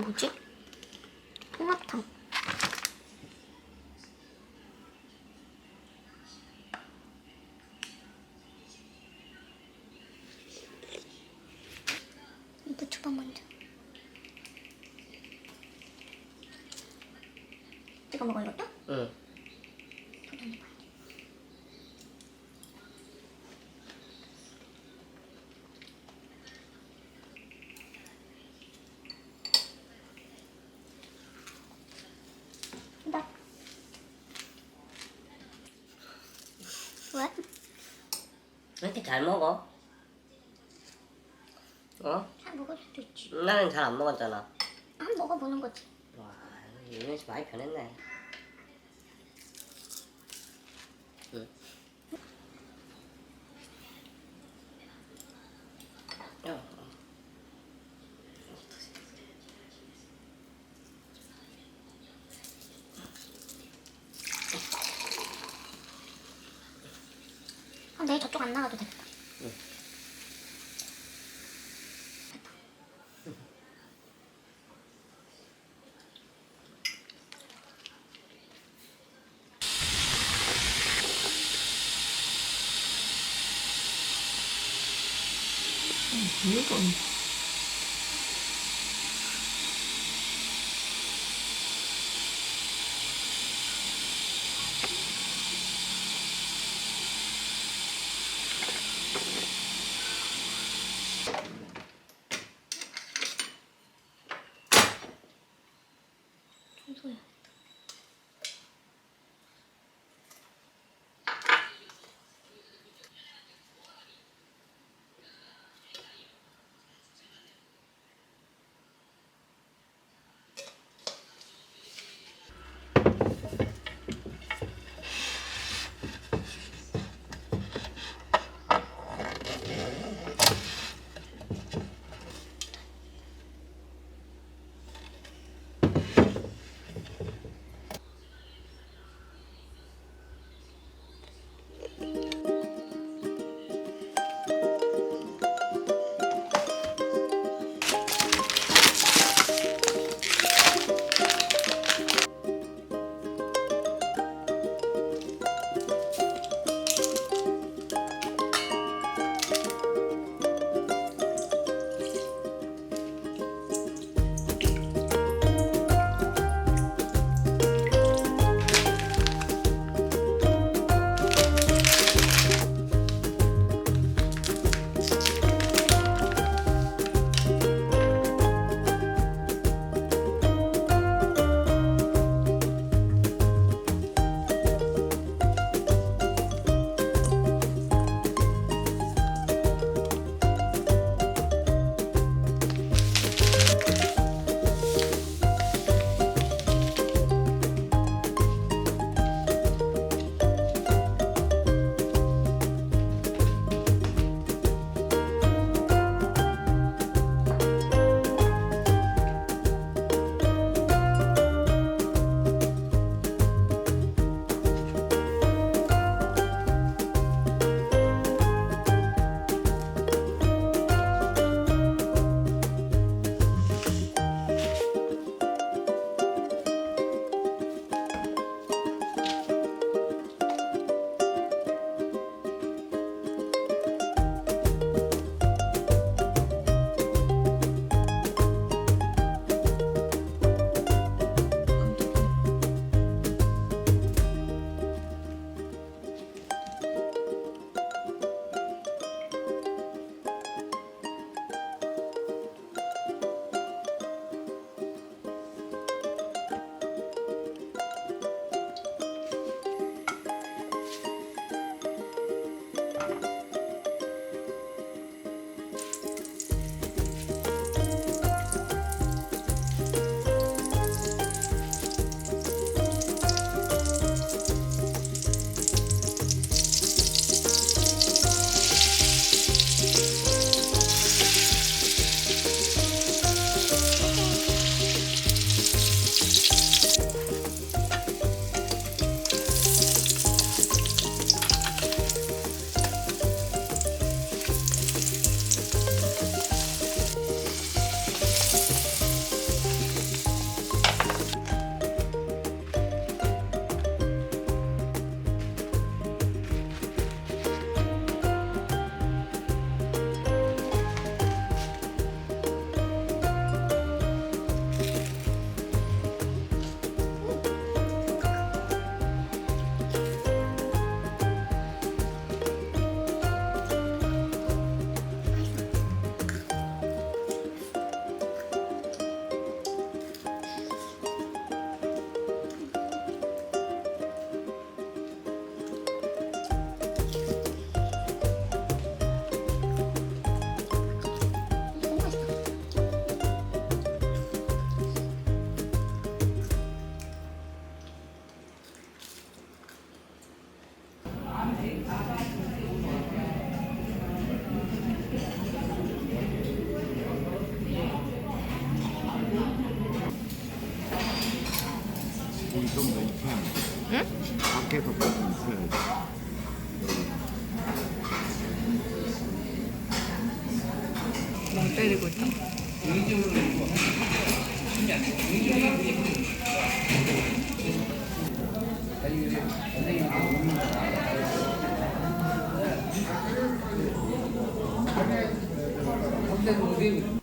뭐지? 홍합탕. 부추밥 먼저. 이거 먹어 이것도? 응. 잘 먹어? 어? 잘 먹을 수도 있지. 나는 잘 안 먹었잖아. 한 먹어보는 거지. 와, 유민 씨 많이 변했네. 응. 야, 아, 내일 저쪽 안 나가도 되 உதவி